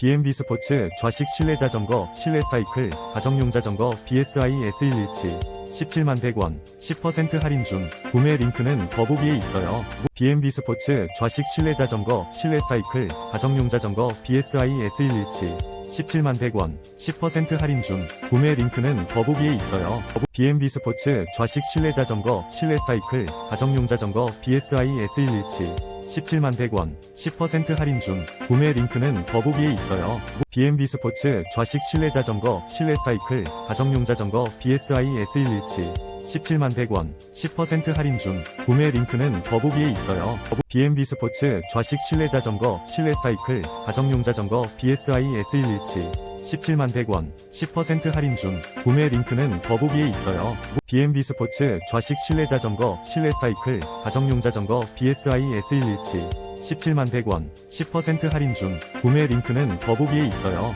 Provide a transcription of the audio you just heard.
B&B 스포츠 좌식 실내 자전거, 실내 사이클, 가정용 자전거 BSI S117 17만 100원 10% 할인 중 구매 링크는 더보기에 있어요. B&B 스포츠 좌식 실내 자전거, 실내 사이클, 가정용 자전거 BSI S117 17만 100원 10% 할인 중 구매 링크는 더보기에 있어요. B&B 스포츠 좌식 실내 자전거, 실내 사이클, 가정용 자전거 BSI S117 17만 100원 10% 할인 중 구매 링크는 더보기에 있어요. B&B 스포츠 좌식 실내 자전거, 실내 사이클, 가정용 자전거 BSI S117 17만 100원 10% 할인 중 구매 링크는 더보기에 있어요. B&B 스포츠 좌식 실내 자전거, 실내 사이클, 가정용 자전거 BSI S117 17만 100원 10% 할인 중 구매 링크는 더보기에 있어요. B&B 스포츠 좌식 실내 자전거, 실내 사이클, 가정용 자전거 BSI S117 17만 100원 10% 할인 중 구매 링크는 더보기에 있어요.